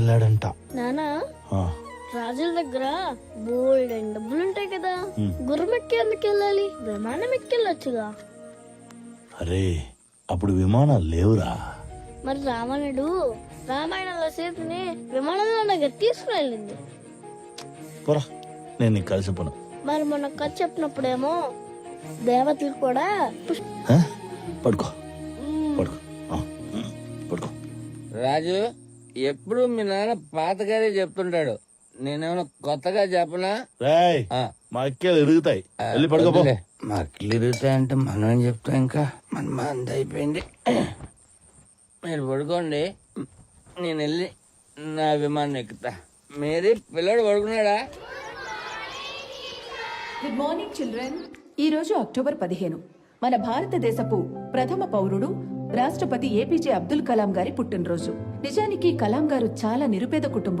వెళ్ళాడంట. నానా? ఆ, రాజుల దగ్గర బోల్డ్ అండ్ డబ్బులు ఉంటాయి కదా. గుర్రం ఎక్కి ఎందుకు వెళ్ళాలి? విమానం ఎక్కెళ్ళొచ్చుగా అరే అప్పుడు విమానాలు లేవురా. మరి రావణుడు రామాయణంలో సీతని విమానంలో దగ్గర తీసుకుని వెళ్ళింది పోరా నేను నీకు కలిసి పోను. మరి మొన్న కథ చెప్పినప్పుడేమో దేవతలు కూడా? పడుకో. పడుకో. పడుకో. రాజు ఎప్పుడు మీ నాన్న పాతగారే చెప్తుంటాడు. నేనేమైనా కొత్తగా చెప్పనా? రాయ్ ఆ. మా అక్కలు ఎరుగుతాయి వెళ్ళి పడుకోపో వద్దులే. మక్కలు ఇరుగుతాయంటే మనం ఏం చెప్తాం ఇంకా? మన మంద అయిపోయింది. మీరు పడుకోండి. నేను వెళ్ళి నా విమానం ఎక్కుతా. మేరీ పిల్లడు పడుకున్నాడా? గుడ్ మార్నింగ్ చిల్డ్రన్ ఈ రోజు అక్టోబర్ పదిహేను. మన భారతదేశపు ప్రథమ పౌరుడు రాష్ట్రపతి ఏపీజే అబ్దుల్ కలాం గారి పుట్టినరోజు. నిజానికి కలాం గారు చాలా నిరుపేద కుటుంబం.